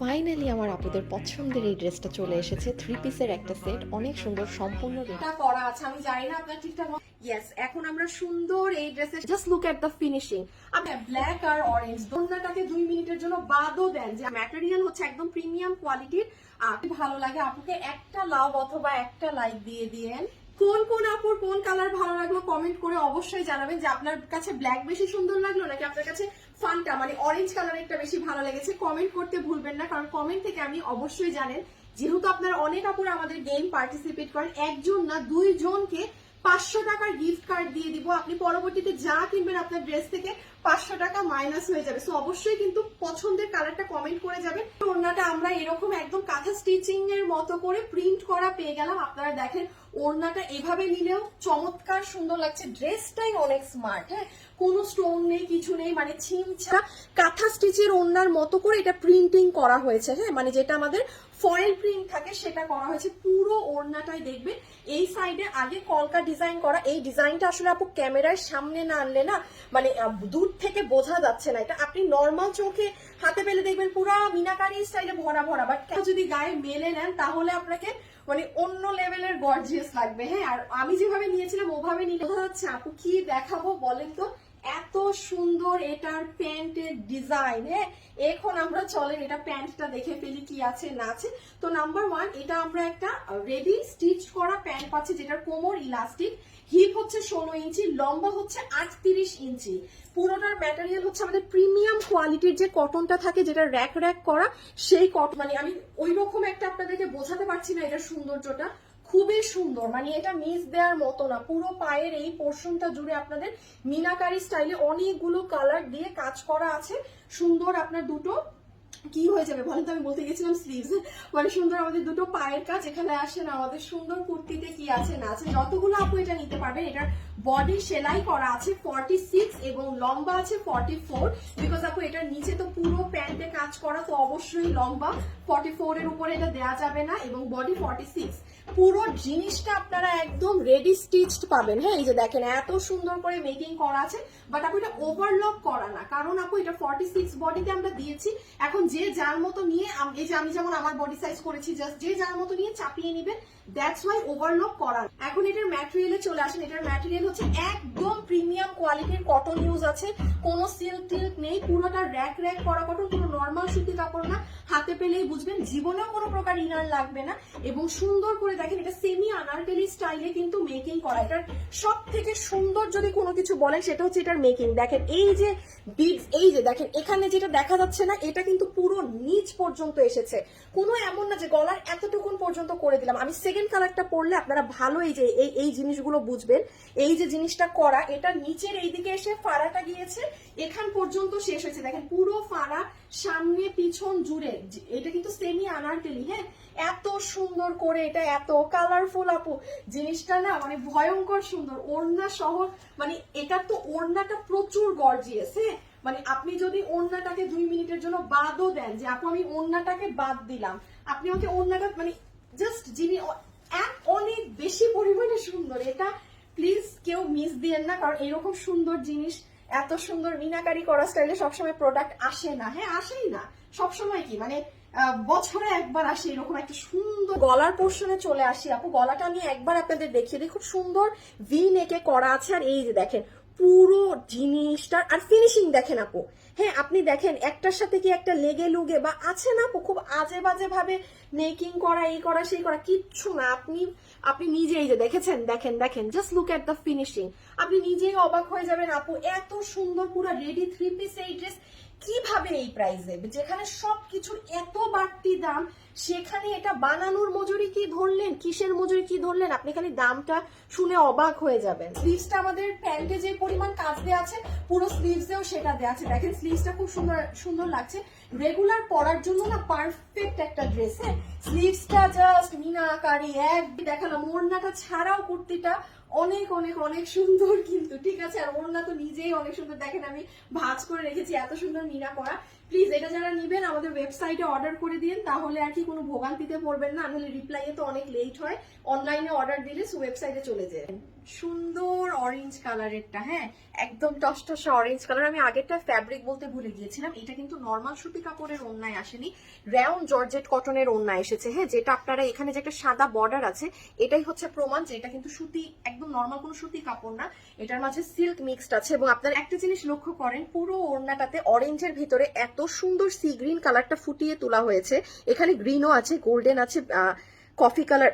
Finally আমার আপুদের পছন্দের এই ড্রেসটা চলে এসেছে। থ্রি পিসের একটা সেট অনেক সুন্দর, সম্পূর্ণ এটা করা আছে, আমি জানি না আপনার ঠিকঠাক ইয়েস এখন আমরা সুন্দর এই just look at the finishing আপনি ব্ল্যাক আর অরেঞ্জ দুই মিনিটের জন্য বাদও দেন যে ম্যাটেরিয়াল হচ্ছে একদম প্রিমিয়াম কোয়ালিটির আপনি ভালো লাগে, আপুকে একটা লাভ অথবা একটা লাইক দিয়ে দিয়েন। কোন কোন আপুর কোন কালার ভালো লাগল কমেন্ট করে অবশ্যই জানাবেন যে আপনার কাছে ব্ল্যাক বেশি সুন্দর লাগল নাকি আপনার কাছে ফানটা মানে অরেঞ্জ কালারেরটা বেশি ভালো লেগেছে। কমেন্ট করতে ভুলবেন না, কারণ কমেন্ট থেকে আমি অবশ্যই জানেন, যেহেতু আপনারা অনেক আপুরা আমাদের গেম পার্টিসিপেট করেন, একজন না দুইজনকে পাঁচশো টাকার গিফট কার্ড দিয়ে দিব। আপনি পরবর্তীতে যা কিনবেন আপনার ড্রেস থেকে পাঁচশো টাকা মাইনাস হয়ে যাবে। সো অবশ্যই কিন্তু পছন্দের কালারটা কমেন্ট করে যাবেন। ওড়নাটা আমরা এরকম একদম কাঁথা স্টিচিং এর মতো করে প্রিন্ট করা পেয়ে গেলাম। আপনারা দেখেন ওড়নাটা এভাবে নিলেও চমৎকার সুন্দর লাগছে। ড্রেসটাই অনেক স্মার্ট হ্যাঁ? কোনো স্টোন নেই কিছু নেই মানে ছিমছা কাঁথা স্টিচের ওড়নার মতো করে এটা প্রিন্টিং করা হয়েছে হ্যাঁ? মানে যেটা আমাদের ফয়েল প্রিন্ট থাকে সেটা করা হয়েছে। পুরো ওড়নাটাই দেখবেন। এই সাইডে আগে কলকা ডিজাইন করা। এই ডিজাইনটা আসলে আপু ক্যামেরার সামনে না আনলে না মানে আহ, দূর থেকে বোঝা যাচ্ছে না। এটা আপনি নর্মাল চোখে হাতে পেলে দেখবেন পুরো মিনাকারি স্টাইলে ভরা ভরা। বাট যদি গায়ে মেলে নেন, তাহলে আপনাকে মানে অন্য লেভেলের গর্জিয়াস লাগবে। হ্যাঁ আর আমি যেভাবে নিয়েছিলাম, ওভাবে নিলে বোঝা যাচ্ছে আপু? কি দেখাবো বলেন তো? এত সুন্দর এটার প্যান্টের ডিজাইন হ্যাঁ? এখন আমরা চলেন এটা প্যান্টটা দেখে ফেলি কি আছে, না আছে। তো নাম্বার ওয়ান এটা আমরা একটা রেডি স্টিচ করা প্যান্ট পাচ্ছি যেটার কোমর ইলাস্টিক হিপ হচ্ছে ষোলো ইঞ্চি, লম্বা হচ্ছে আটত্রিশ ইঞ্চি। পুরোটার ম্যাটেরিয়াল হচ্ছে আমাদের প্রিমিয়াম কোয়ালিটির যে কটনটা থাকে যেটা র্যাক র্যাক করা, সেই কটন মানে আমি ওই রকম একটা আপনাদেরকে বোঝাতে পারছি না এটার সৌন্দর্যটা। খুবই সুন্দর। মানে এটা মিস দেওয়ার মতো না। পুরো পায়ের এই পোর্শনটা জুড়ে আপনাদের মিনাকারি স্টাইলে অনেকগুলো কালার দিয়ে কাজ করা আছে। সুন্দর আপনার দুটো কি হয়ে যাবে বলেন তো? আমি বলতে গেছিলাম স্লিভস মানে সুন্দর আমাদের দুটো পায়ের কাজ এখানে আসেন আমাদের সুন্দর কুর্তিতে কি আছে না আছে যতগুলো আপু এটা নিতে পারবেন, এটার বডি সেলাই করা আছে ফর্টি সিক্স এবং লম্বা আছে ফর্টি ফোর বিকজ আপু, এটার নিচে তো পুরো প্যান্টে কাজ করা তো অবশ্যই লম্বা। ফর্টি ফোর এর উপরে এটা দেওয়া যাবে না এবং বডি ফর্টি সিক্স পুরো জিনিসটা আপনারা একদম রেডি স্টিচড পাবেন। হ্যাঁ এই যে দেখেন, এত সুন্দর করে মেকিং করা আছে বাট আপু, এটা ওভারলক করা না। কারণ আপু, এটা ফর্টি সিক্স বডিতে আমরা দিয়েছি। এখন যে যার মতো নিয়ে এই যে আমি যেমন আমার বডি সাইজ করেছি জাস্ট যে যার মতো নিয়ে চাপিয়ে নেবেন দ্যাটস ওয়াই ওভারলক করা এখন এটার ম্যাটেরিয়ালে চলে আসেন। এটার ম্যাটেরিয়াল হচ্ছে একদম প্রিমিয়াম কোয়ালিটির কটন ইউজ আছে। কোনো সিল্ক টিল্ক নেই। পুরোটা র্যাক র্যাক করা কটন কোনো নর্মাল সুতি কাপড় না। হাতে পেলেই বুঝবেন, জীবনেও কোনো প্রকার ইনার লাগবে না। এবং সুন্দর করে দেখেন, এটা সেমি আনারকেলি স্টাইলে কিন্তু মেকিং করা। এটার সব থেকে সুন্দর যদি কোনো কিছু বলেন, সেটা হচ্ছে এটার মেকিং দেখেন, এই যে বিডস এই যে দেখেন, এখানে যেটা দেখা যাচ্ছে না, এটা কিন্তু পুরো নিচ পর্যন্ত এসেছে। কোনো এমন না যে গলার এতটুকুন পর্যন্ত করে দিলাম। আমি সেকেন্ড কালারটা পরলে আপনারা ভালো এই যে, এই এই জিনিসগুলো বুঝবেন। এই যে জিনিসটা করা, এটা নিচের এইদিকে এসে ফাড়াটা গিয়েছে, এখান পর্যন্ত শেষ হয়েছে। দেখেন, পুরো ফাড়া সামনে পিছন জুড়ে এটা কিন্তু সেমি আনারকেলি হ্যাঁ? এত সুন্দর করে এটা, এত কালারফুল আপু। জিনিসটা না মানে ভয়ঙ্কর সুন্দর। ওড়না সহ মানে এটা তো ওড়নাটা প্রচুর গর্জিয়াস হ্যাঁ? মানে আপনি যদি ওড়নাটাকে দুই মিনিটের জন্য বাদও দেন, যে আপু আমি ওড়নাটাকে বাদ দিলাম, আপনি আমাকে ওড়নাটা মানে জাস্ট যিনি অনেক বেশি পরিমাণে সুন্দর। এটা প্লিজ কেউ মিস দিয়েন না, কারণ এরকম সুন্দর জিনিস, এত সুন্দর মিনাকারি করা স্টাইলে সবসময় প্রোডাক্ট আসে না। হ্যাঁ আসেই না। সবসময় কি? মানে বছরে একবার আসে এরকম একটা সুন্দর গলার পোর্শনে চলে আসি। আপু, গলাটা আমি একবার আপনাদের দেখিয়ে দিই। খুব সুন্দর ভি নেকে করা আছে। আর এই যে দেখেন পুরো জিনিসটা, আর ফিনিশিং দেখেন আপু। হ্যাঁ আপনি দেখেন একটার সাথে কি একটা লেগে লুগে বা আছে না খুব আজে বাজে ভাবে মেকিং করা, এই করা, সেই করা, কিচ্ছু না। আপনি আপনি নিজেই যে দেখেছেন, দেখেন দেখেন just look at the finishing আপনি নিজেই অবাক হয়ে যাবেন আপু, এত সুন্দর পুরো রেডি থ্রি পিস এই ড্রেস কীভাবে এই প্রাইসে যেখানে সবকিছুর এত বাড়তি দাম, সেখানে এটা বানানোর মজুরি কি ধরলেন? কিসের মজুরি কি ধরলেন? আপনি খালি দামটা শুনে অবাক হয়ে যাবেন। স্লিভসটা আমাদের প্যান্টে যে পরিমাণ কাজ দেওয়া আছে, পুরো স্লিভসেও সেটা দেওয়া আছে। দেখেন স্লিভসটা খুব সুন্দর সুন্দর লাগছে। রেগুলার পরার জন্য না পারফেক্ট একটা ড্রেস হ্যাঁ স্লিভসটা জাস্ট মিনাকারি, এক দেখালাম। ওড়নাটা ছাড়াও কুর্তিটা অনেক অনেক অনেক সুন্দর কিন্তু, ঠিক আছে? আর ওড়না তো নিজেই অনেক সুন্দর। দেখেন আমি ভাজ করে রেখেছি, এত সুন্দর মিনা করা প্লিজ এটা যারা নিবেন, আমাদের ওয়েবসাইটে অর্ডার করে দিন, তাহলে আর কি কোনো ভোগান্তিতে পড়বেন না। নাহলে রিপ্লাইয়ে তো অনেক লেট হয়। অনলাইনে অর্ডার দিলে ওয়েবসাইটে চলে যায়। সুন্দর অরেঞ্জ কালারেরটা হ্যাঁ? একদম টসটসা অরেঞ্জ কালার আমি আগেরটা ফ্যাব্রিক বলতে ভুলে গিয়েছিলাম। এটা কিন্তু নর্মাল সুতি কাপড়ের ওন্নায় আসেনি। রাউন্ড জর্জেট কটনের ওন্না এসেছে হ্যাঁ? যেটা আপনারা এখানে যে একটা সাদা বর্ডার আছে, এটাই হচ্ছে প্রমাণ যে এটা কিন্তু সুতি, একদম নর্মাল কোনো সুতি কাপড় না। এটার মাঝে সিল্ক মিক্সড আছে। এবং আপনারা একটা জিনিস লক্ষ্য করেন, পুরো ওড়নাটাতে অরেঞ্জের ভিতরে এত সুন্দর সি গ্রিন কালারটা ফুটিয়ে তোলা হয়েছে। এখানে গ্রিনও আছে গোল্ডেন আছে কফি কালার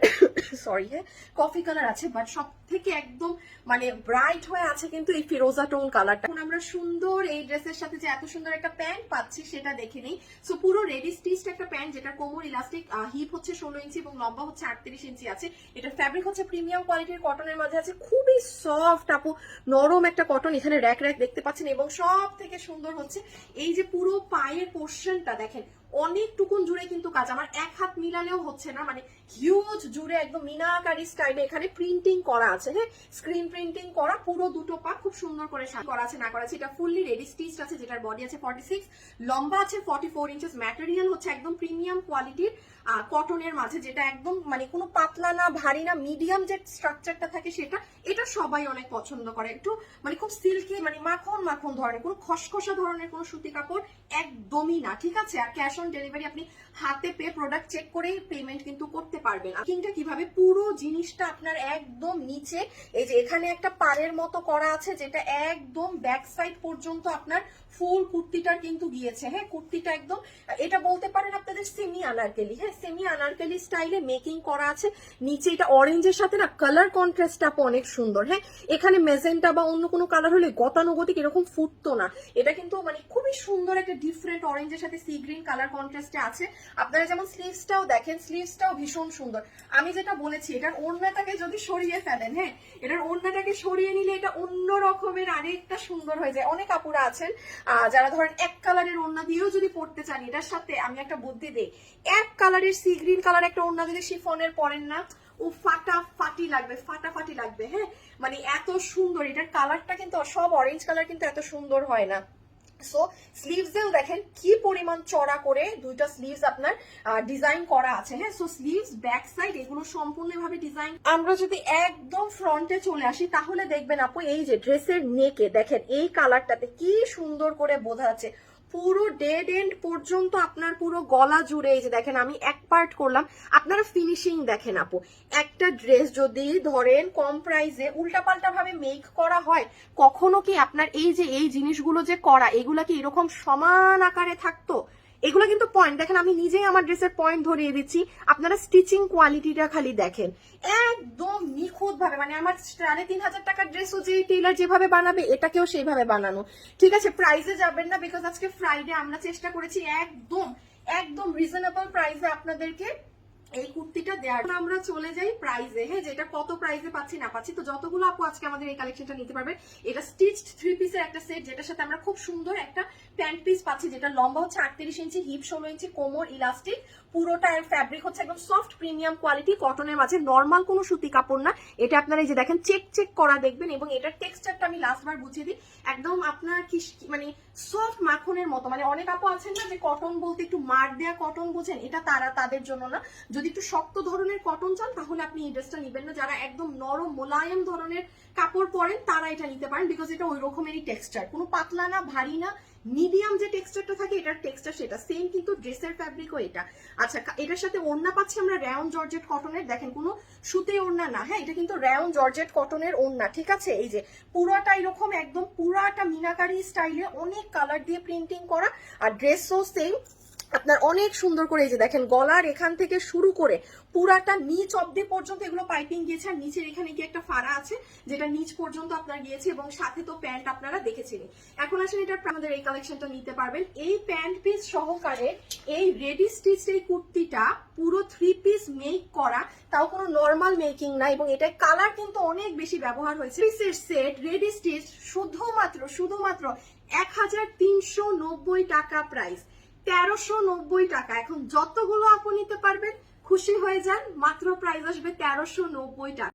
সরি হ্যাঁ কফি কালার আছে বাট সব থেকে একদম মানে ব্রাইট হয়ে আছে কিন্তু এই ফিরোজা টোন কালারটা এখন আমরা সুন্দর এই ড্রেসের সাথে যে এত সুন্দর একটা প্যান্ট পাচ্ছি সেটা দেখে নেই। সো পুরো রেডি স্টিচড একটা প্যান্ট যেটা কোমর ইলাস্টিক হিপ হচ্ছে ষোলো ইঞ্চি এবং লম্বা হচ্ছে আটত্রিশ ইঞ্চি আছে। এটা ফ্যাব্রিক হচ্ছে প্রিমিয়াম কোয়ালিটির কটনের মাঝে আছে। খুবই সফট আপু, নরম একটা কটন এখানে র্যাক র্যাক দেখতে পাচ্ছেন এবং সব থেকে সুন্দর হচ্ছে এই যে পুরো পায়ের পোর্শনটা দেখেন। অনেকটুকুন জুড়ে কিন্তু কাজ। আমার এক হাত মিলালেও হচ্ছে না। মানে হিউজ জুড়ে একদম মিনাকারি স্টাইলে এখানে প্রিন্টিং করা আছে। হ্যাঁ স্ক্রিন প্রিন্টিং করা পুরো দুটো পা খুব সুন্দর করে করা আছে, না করা আছে। এটা ফুললি রেডি স্টিচ আছে, যেটার বডি আছে ফর্টি সিক্স লম্বা আছে ফর্টি ফোর ইঞ্চেস ম্যাটেরিয়াল হচ্ছে একদম প্রিমিয়াম কোয়ালিটির কটনের মাঝে যেটা একদম মানে কোনো পাতলা না, ভারী না মিডিয়াম যে স্ট্রাকচারটা থাকে সেটা, এটা সবাই অনেক পছন্দ করে। একটু মানে খুব সিল্কি মানে মাখন মাখন ধরনের, কোনো খসখসা ধরনের কোনো সুতি কাপড় একদমই না, ঠিক আছে? আর ক্যাশ অন ডেলিভারি আপনি হাতে পেয়ে প্রোডাক্ট চেক করেই পেমেন্ট কিন্তু করতে পারবেন। কিংটা কীভাবে? পুরো জিনিসটা আপনার একদম নিচে, এই যে এখানে একটা পাড়ের মতো করা আছে, যেটা একদম ব্যাক সাইড পর্যন্ত আপনার ফুল কুর্তিটার কিন্তু গিয়েছে। হ্যাঁ কুর্তিটা একদম, এটা বলতে পারেন আপনাদের সেমি আনারকেলি হ্যাঁ সেমি আনারকেলি স্টাইলে মেকিং করা আছে। নিচে এটা অরেঞ্জের সাথে না কালার কন্ট্রাস্টটা অনেক সুন্দর। হ্যাঁ এখানে মেজেন্টা বা অন্য কোনো কালার হলে গতানুগতিক এরকম ফুটতো না। এটা কিন্তু মানে খুবই সুন্দর একটা ডিফারেন্ট অরেঞ্জের সাথে সি গ্রিন কালার কন্ট্রাস্টে আছে। আপনারা যেমন স্লিভসটাও দেখেন স্লিভসটাও ভীষণ সুন্দর। আমি যেটা বলেছি, এটার ওড়নাটাকে যদি সরিয়ে ফেলেন হ্যাঁ এটার ওড়নাটাকে সরিয়ে নিলে এটা অন্য রকমের আরেকটা সুন্দর হয়ে যায়। অনেক আপুরা আছেন যারা ধরেন এক কালারের ওড়না দিয়েও যদি পড়তে চান, এটার সাথে আমি একটা বুদ্ধি দিই। এক কালারের সি গ্রিন কালার একটা ওড়না যদি শিফনের পরেন না, ও ফাটা ফাটি লাগবে, ফাটাফাটি লাগবে হ্যাঁ? মানে এত সুন্দর, এটার কালারটা কিন্তু, সব অরেঞ্জ কালার কিন্তু এত সুন্দর হয় না। সো স্লিভসেও দেখেন কি পরিমাণ চড়া করে দুইটা স্লিভস আপনার ডিজাইন করা আছে হ্যাঁ? সো স্লিভস ব্যাক সাইড এগুলো সম্পূর্ণভাবে ডিজাইন আমরা যদি একদম ফ্রন্টে চলে আসি, তাহলে দেখবেন আপু, এই যে ড্রেসের নেকে দেখেন এই কালারটাতে কি সুন্দর করে বোঝা যাচ্ছে। পুরো ডেড এন্ড পর্যন্ত আপনার পুরো গলা জুড়ে এই যে দেখেন, আমি এক পার্ট করলাম। আপনারা ফিনিশিং দেখেন আপু, একটা ড্রেস যদি ধরেন কম প্রাইসে উল্টাপাল্টা ভাবে মেক করা হয়, কখনো কি আপনার এই যে এই জিনিসগুলো যে করা, এগুলা কি এরকম সমান আকারে থাকতো? এগুলো কিন্তু পয়েন্ট দেখেন আমি নিজেই আমার ড্রেসের পয়েন্ট ধরিয়ে দিচ্ছি। আপনারা স্টিচিং কোয়ালিটিটা খালি দেখেন। একদম নিখুঁত ভাবে মানে আমার সাড়ে তিন হাজার টাকার ড্রেসও যে টেলার যেভাবে বানাবে, এটাকেও সেইভাবে বানানো। ঠিক আছে প্রাইসে যাবেন না বিকজ আজকে ফ্রাইডে আমরা চেষ্টা করেছি একদম একদম রিজনেবল প্রাইসে আপনাদেরকে এই কুর্তিটা দেওয়ার আমরা চলে যাই প্রাইজে হ্যাঁ যেটা কত প্রাইজে পাচ্ছি, না পাচ্ছি। তো যতগুলো আপু আজকে আমাদের এই কালেকশনটা নিতে পারবে, এটা স্টিচড থ্রি পিসের একটা সেট যেটার সাথে আমরা খুব সুন্দর একটা প্যান্ট পিস পাচ্ছি, যেটা লম্বা হচ্ছে আটত্রিশ ইঞ্চি হিপ ষোলো ইঞ্চি কোমর ইলাস্টিক পুরোটা ফ্যাব্রিক হচ্ছে একদম সফট প্রিমিয়াম কোয়ালিটি কটনের মাঝে নর্মাল কোনো সুতি কাপড় না। এটা আপনারা এই যে দেখেন চেক চেক করা দেখবেন এবং এটার টেক্সচারটা আমি লাস্টবার বুঝিয়ে দিই। একদম আপনার কি মানে সফট মাখনের মতো। মানে অনেক আপু আছেন না যে কটন বলতে একটু মার দেয়া কটন বোঝেন, এটা তারা তাদের জন্য না। যদি একটু শক্ত ধরনের কটন চান, তাহলে আপনি এই ড্রেসটা নিবেন না। যারা একদম নরম, মোলায়েম ধরনের কাপড় পরেন, তারা এটা নিতে পারেন বিকজ এটা ওই রকমেরই টেক্সচার কোনো পাতলা না, ভারী না মিডিয়াম টেক্সচারটা থাকে, এটার টেক্সচার সেটা। সেম কিন্তু ড্রেসের ফ্যাব্রিকও এটা। আচ্ছা এটার সাথে ওড়না পাচ্ছি আমরা র্যাউন জর্জেট কটনের দেখেন, কোনো সুতে ওড়না না হ্যাঁ? এটা কিন্তু র্যাউন জর্জেট কটনের ওড়না, ঠিক আছে? এই যে, পুরাটা এরকম, একদম পুরাটা মিনাকারি স্টাইলে অনেক কালার দিয়ে প্রিন্টিং করা। আর ড্রেসও সেম আপনার অনেক সুন্দর করে এই যে দেখেন, গলার এখান থেকে শুরু করে পুরাটা নিচ অব্দি পর্যন্ত এগুলো পাইপিং গিয়েছে, আর নিচের এখানে কি একটা ফাড়া আছে, যেটা নিচ পর্যন্ত আপনার গিয়েছে এবং সাথে তো প্যান্ট আপনারা দেখেছিলেন এখন আসলে এটা আমাদের এই কালেকশনটা নিতে পারবেন। এই প্যান্ট পিস সহকারে এই রেডি স্টিচ এই কুর্তিটা পুরো থ্রি পিস মেক করা, তাও কোনো নর্মাল মেকিং না এবং এটা কালার কিন্তু অনেক বেশি ব্যবহার হয়েছে। পিসের সেট রেডি স্টিচ শুধুমাত্র শুধুমাত্র এক হাজার তিনশো নব্বই টাকা প্রাইস তেরোশো নব্বই টাকা। এখন যতগুলো আপনি নিতে পারবেন, খুশি হয়ে যান। মাত্র প্রাইস আসবে তেরোশো নব্বই টাকা।